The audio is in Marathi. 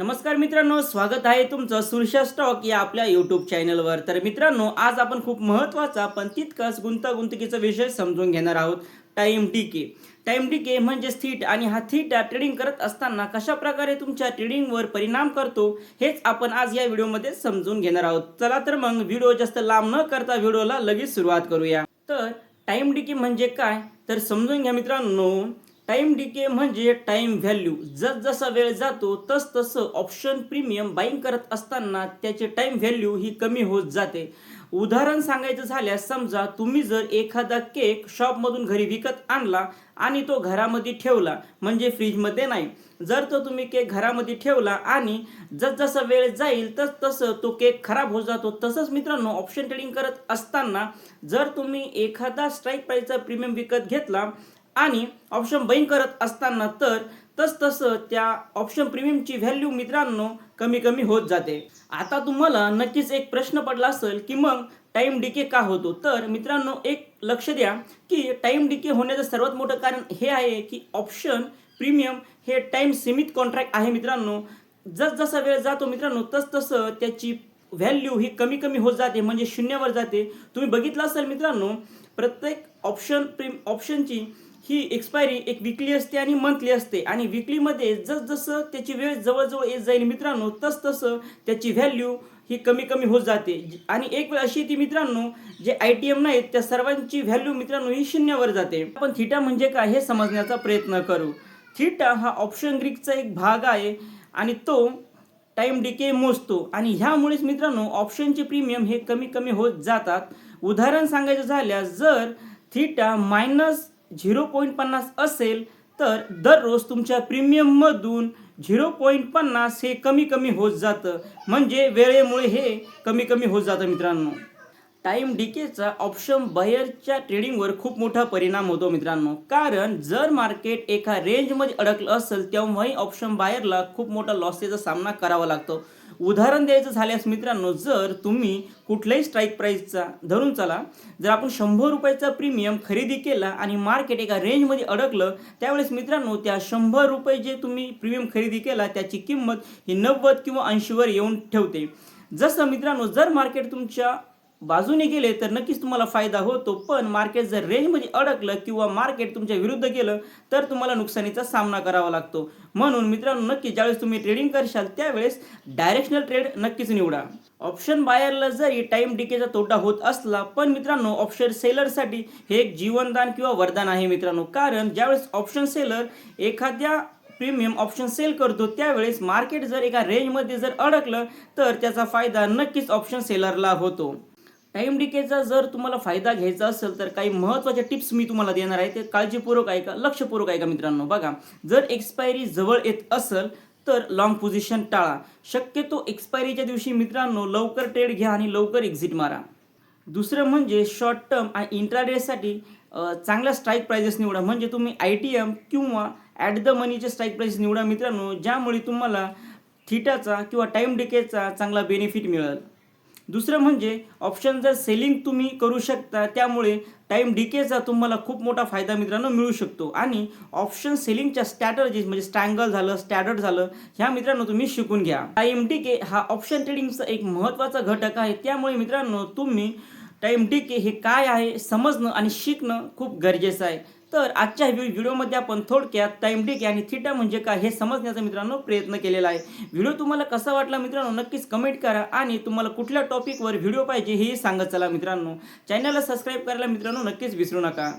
नमस्कार मित्रांनो स्वागत आहे तुमचं सुरशा स्टॉक या आपल्या यूट्यूब चॅनलवर तर मित्रांनो आज आपण खूप महत्त्वाचा पण तितकाच गुंतागुंतकीचा विषय समजून घेणार आहोत टाईम टीके टाईम टीके म्हणजेच थीट आणि हा थीट ट्रेडिंग करत असताना कशा प्रकारे तुमच्या ट्रेडिंगवर परिणाम करतो हेच आपण आज या व्हिडिओमध्ये समजून घेणार आहोत. चला तर मग व्हिडिओ जास्त लांब न करता व्हिडिओला लगेच सुरुवात करूया. तर टाईम डिके म्हणजे काय? तर समजून घ्या मित्रांनो. टाईम डिके म्हणजे टाईम व्हॅल्यू जसा वेळ जातो तस तसं ऑप्शन प्रीमियम बाईंग करत असताना त्याचे टाईम व्हॅल्यू ही कमी होत जाते. उदाहरण सांगायचं झाल्यास समजा तुम्ही जर एखादा केक शॉपमधून घरी विकत आणला आणि तो घरामध्ये ठेवला म्हणजे फ्रीजमध्ये नाही. जर तो तुम्ही केक घरामध्ये ठेवला आणि जसजसा वेळ जाईल तस तसं तो केक खराब होत जातो. तसंच मित्रांनो ऑप्शन ट्रेडिंग करत असताना जर तुम्ही एखादा स्ट्राईक प्राईजचा प्रीमियम विकत घेतला आणि ऑप्शन बैन करत असताना तर तस तसं त्या ऑप्शन प्रीमियमची व्हॅल्यू मित्रांनो कमी कमी होत जाते. आता तुम्हाला नक्कीच एक प्रश्न पडला असेल की मग टाईम डिके का होतो? तर मित्रांनो एक लक्ष द्या की टाईम डिके होण्याचं सर्वात मोठं कारण हे आहे की ऑप्शन प्रीमियम हे टाईम सीमित कॉन्ट्रॅक्ट आहे मित्रांनो. जसजसा वेळ जातो मित्रांनो तस तसं त्याची व्हॅल्यू ही कमी कमी होत जाते म्हणजे शून्यावर जाते. तुम्ही बघितलं असेल मित्रांनो प्रत्येक ऑप्शन प्रीम ऑप्शनची ही एक्सपायरी एक विकली असते आणि मंथली असते. आणि विकलीमध्ये जसजसं त्याची वेळ जवळजवळ येत जाईल मित्रांनो तसतसं त्याची व्हॅल्यू ही कमी कमी होत जाते. आणि एक वेळ अशी ती मित्रांनो जे आय टी एम नाहीत त्या सर्वांची व्हॅल्यू मित्रांनो ही शून्यावर जाते. आपण थिटा म्हणजे काय हे समजण्याचा प्रयत्न करू. थिटा हा ऑप्शन ग्रीकचा एक भाग आहे आणि तो टाईम डिके मोजतो. आणि ह्यामुळेच मित्रांनो ऑप्शनचे प्रीमियम हे कमी कमी होत जातात. उदाहरण सांगायचं झाल्यास जर थिटा मायनस झिरो पॉईंट पन्नास असेल तर दररोज तुमच्या प्रीमियममधून झिरो पॉईंट पन्नास हे कमी कमी होत जातं. म्हणजे वेळेमुळे हे कमी कमी होत जातं मित्रांनो. टाईम डिकेचा ऑप्शन बाहेरच्या ट्रेडिंगवर खूप मोठा परिणाम होतो मित्रांनो. कारण जर मार्केट एका रेंजमध्ये अडकलं असेल तेव्हाही ऑप्शन बाहेरला खूप मोठा लॉसेसचा सामना करावा लागतो. उदाहरण द्यायचं झाल्यास मित्रांनो जर तुम्ही कुठल्याही स्ट्राईक प्राईसचा धरून चला जर आपण शंभर रुपयाचा प्रीमियम खरेदी केला आणि मार्केट एका रेंजमध्ये अडकलं त्यावेळेस मित्रांनो त्या शंभर रुपये जे तुम्ही प्रीमियम खरेदी केला त्याची किंमत ही नव्वद किंवा ऐंशीवर येऊन ठेवते. जसं मित्रांनो जर मार्केट तुमच्या बाजूने गेले तर नक्कीच तुम्हाला फायदा होतो. पण मार्केट जर रेंजमध्ये अडकलं किंवा मार्केट तुमच्या विरुद्ध गेलं तर तुम्हाला नुकसानीचा सामना करावा लागतो. म्हणून मित्रांनो नक्की ज्यावेळेस तुम्ही ट्रेडिंग करशाल त्यावेळेस डायरेक्शनल ट्रेड नक्कीच निवडा. ऑप्शन बायरला जरी टाईम डिकेचा तोटा होत असला पण मित्रांनो ऑप्शन सेलरसाठी हे एक जीवनदान किंवा वरदान आहे मित्रांनो. कारण ज्यावेळेस ऑप्शन सेलर एखाद्या प्रीमियम ऑप्शन सेल करतो त्यावेळेस मार्केट जर एका रेंजमध्ये जर अडकलं तर त्याचा फायदा नक्कीच ऑप्शन सेलरला होतो. टाईम डिकेचा जर तुम्हाला फायदा घ्यायचा असेल तर काही महत्त्वाच्या टिप्स मी तुम्हाला देणार आहे. ते काळजीपूर्वक ऐका लक्षपूर्वक ऐका मित्रांनो. बघा जर एक्सपायरी जवळ येत असेल तर लॉंग पोझिशन टाळा. शक्यतो एक्सपायरीच्या दिवशी मित्रांनो लवकर ट्रेड घ्या आणि लवकर एक्झिट मारा. दुसरं म्हणजे शॉर्ट टर्म आणि इंट्राडेसाठी चांगल्या स्ट्राईक प्राइजेस निवडा. म्हणजे तुम्ही आय टी एम किंवा ॲट द मनीचे स्ट्राईक प्राइस निवडा मित्रांनो ज्यामुळे तुम्हाला थिटाचा किंवा टाईम डिकेचा चांगला बेनिफिट मिळेल. दुसरं म्हणजे ऑप्शन जर सेलिंग तुम्ही करू शकता त्यामुळे टाईम डिकेचा तुम्हाला खूप मोठा फायदा मित्रांनो मिळू शकतो. आणि ऑप्शन सेलिंगच्या स्ट्रॅटर्जीज म्हणजे स्ट्रँगल झालं स्टॅडर्ड झालं ह्या मित्रांनो तुम्ही शिकून घ्या. टाईम डिके हा ऑप्शन ट्रेडिंगचा एक महत्त्वाचा घटक आहे. त्यामुळे मित्रांनो तुम्ही टाईम डिके हे काय आहे समजणं आणि शिकणं खूप गरजेचं आहे. तर आजच्या व्हिडिओमध्ये आपण थोडक्यात टाईम डिके आणि थिटा म्हणजे काय हे समजण्याचा मित्रांनो प्रयत्न केलेला आहे. व्हिडिओ तुम्हाला कसा वाटला मित्रांनो नक्कीच कमेंट करा आणि तुम्हाला कुठल्या टॉपिकवर व्हिडिओ पाहिजे हेही सांगत चला मित्रांनो. चॅनलला सबस्क्राईब करायला मित्रांनो नक्कीच विसरू नका.